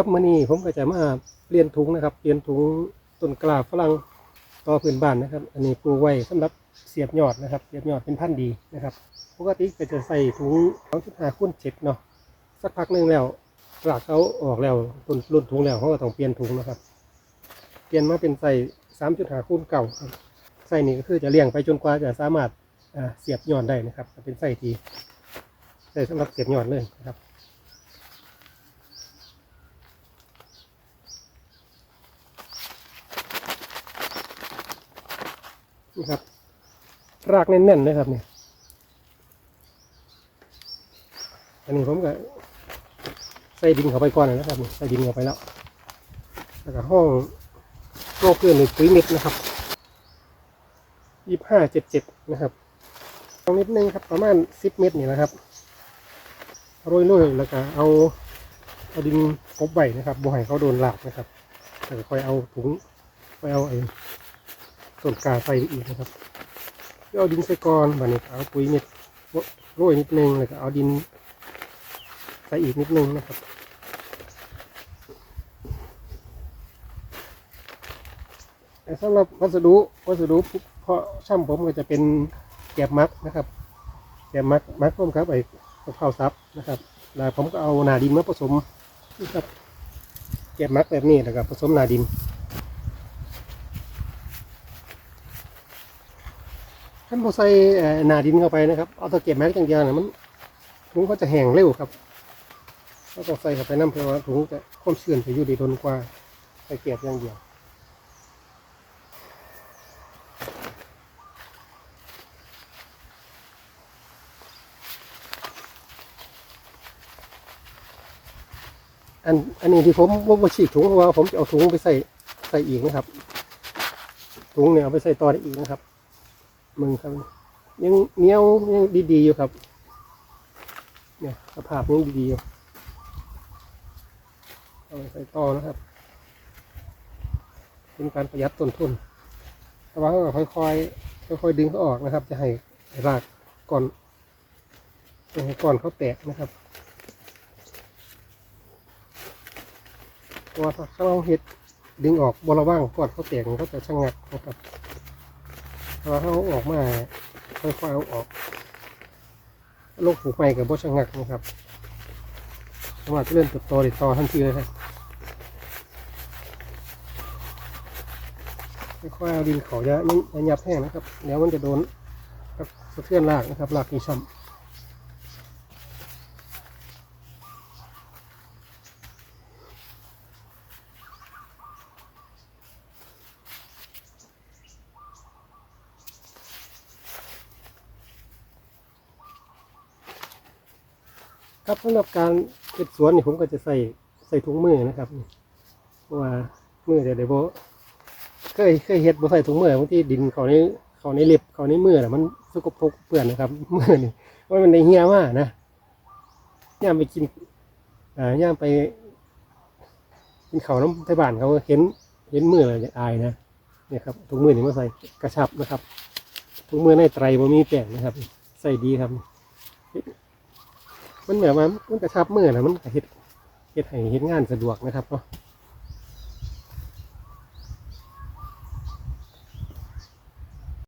ครับมื่อนี้ผมก็จะมาเปลี่ยนถุงนะครับ เปลี่ยนถุงต้นกล้าฝรั่งต่อพื้นบ้านนะครับ อันนี้ปลูกไว้สำหรับเสียบยอดนะครับ เสียบยอดเป็นพันธุ์ดีนะครับ ปกติก็จะใส่ถุง2.5คูณ7เนาะ สักพักหนึงแล้วกลากเขาออกแล้วรุ่นรุ่นถุงแล้วเขาก็ต้องเปลี่ยนถุงนะครับ เปลี่ยนมาเป็นใส่3.5คูณเก่าใส่นี่ก็คือจะเลี้ยงไปจนกว่าจะสามารถเสียบยอดได้นะครับ เป็นใส่ทีใส่สำหรับเสียบยอดเลยนะครับ นี่ครับ รากแน่นๆเลยครับเนี่ยอันนี้ผมก็ใส่ดินเข้าไปก่อนนะครับใส่ดินเข้าไปแล้วแล้วก็ห้องโลกเพื่อนหรือปุ๋ยเม็ดนะครับยี่ห้าเจ็ดเจ็ดนะครับตรงนิดนึงครับประมาณสิบเมตรนี่นะครับโรยๆแล้วก็เอาเอาดินกบไว้นะครับบ่ให้เขาโดนหลากนะครับแล้วก็ค่อยเอาถุงค่อยเอาไอ้ ต้นกาใส่ไปอีกนะครับเอาดินใส่ก่อนบัดนี้เอาปุ๋ยเม็ดโรยนิดนึงแล้วก็เอาดินใส่อีกนิดนึงนะครับสำหรับวัสดุวัสดุเพาะช่ำผมก็จะเป็นแกบมัดนะครับ แกบมัดมัดร่วมครับไอ้กะเพราซับนะครับแล้วผมก็เอาหนาดินมาผสมนี่ครับแกบมัดแบบนี้แล้วก็ผสมหนาดิน ท่านพอใส่เอ่อหนาดินเข้าไปนะครับ เอาตะเกียบแม็กอย่างเดียวนะมันถุงก็จะแห้งเร็วครับเราต้องใส่เข้าไปน้ำเพื่อว่าถุงจะความชื้นจะอยู่ด้ทนกว่าใส่เกียบอย่างเดียวอันอันนี้ที่ผมว่าฉีกถุงเพราะว่าผมจะเอาถุงไปใส่ใส่อีกนะครับ ถุงเนี่ยเอาไปใส่ต่อได้อีกนะครับ มึงครับ ยังเนียวยังดีๆอยู่ครับเนี่ยสภาพยังดีๆอยู่เอาใส่ต่อนะครับ เป็นการประหยัดต้นทุนแต่ว่าเราก็ค่อยๆค่อยๆดึงเขาออกนะครับ จะให้รากก่อนจะให้ก่อนเขาแตกนะครับเพราะว่าถ้าเราเห็ดดึงออกบระว่างก่อนเขาแตกมันก็จะชะงักนะครับ เราเอาออกมาค่อยๆเอาออกโรคผูกใหม่กับบชะงักนะครับสามารถเริ่มเติบโตติดต่อทันทีเลยครับค่อยๆเอาดินเขาจะนี่ยับแห้งนะครับ แล้วมันจะโดนกับสะเทือนรากนะครับรากที่ซ้ำ ครับสำหรับการเก็บสวนนี่ผมก็จะใส่ใส่ถุงมือนะครับเพราะว่ามือจะได้โบเคยเคยเฮ็ดบ่ใส่ถุงมือบางทีดินเขาในเขาในเล็บเขาในมือน่ะมันสกปรกเปื้อนนะครับมือนี่ว่ามันในเหี่ยมากนะย่ามไปกินอ่าย่ามไปกินเขาน้ำไทบ้านเขาเห็นเห็นมือเลยอายนะเนี่ยครับถุงมือนี่มาใส่กระชับนะครับถุงมือในไตรบ่มีแป้งนะครับ ใส่ดีครับ มันแบบว่ามันกระชับมือนะมันก็เฮ็ดเฮ็ดให้เฮ็ดงานสะดวกนะครับเนาะ